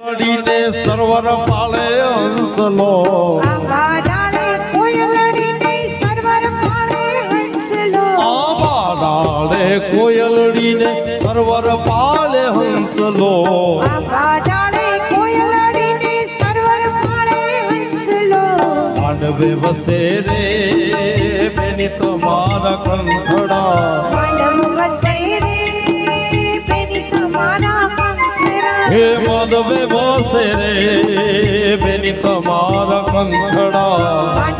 અડીને સર્વર પાળે હંસલો આંબા ડાળે કોયલડીને સરવર પાળે હંસલો આંબા ડાળે કોયલડીને સર્વર પાળે હંસલો આંબા કોયલડીને સરવર પાળે હંસલો આડવે વસે રે બેની તમારા કંઠડા. હે માનવે બસે રે બેની તમારા કંઠડા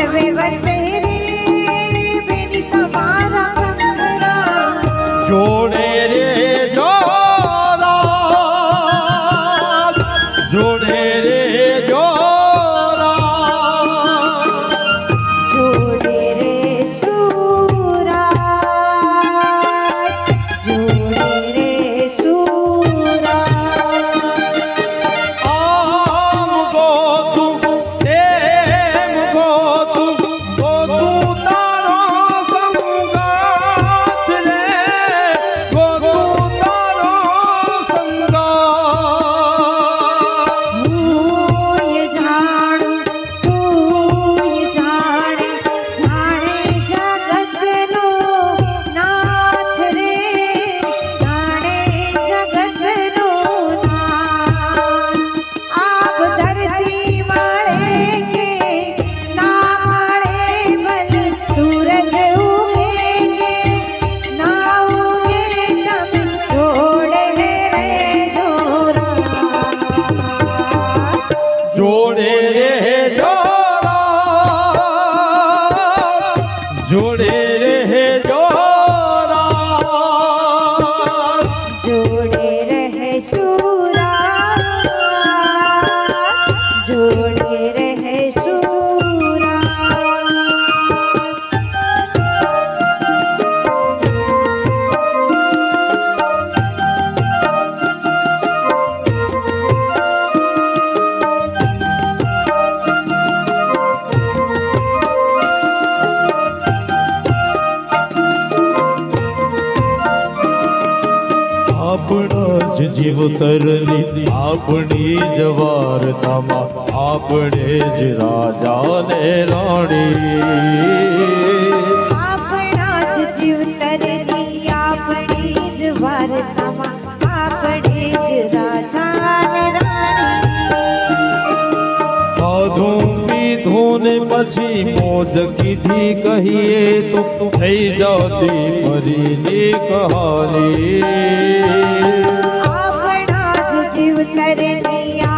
જોડે આપણા જ જીવતરની આપણી જ વાર્તામાં આપણે જ રાજાને રાણી આપણા જ જીવતરની આપણી જ વાર્તામાં આપણે જ રાજા ને રાણી ખાધું પીધું ને પછી મોજ કીધી કહીએ તો થઈ જતી ફરીની કહાની करनिया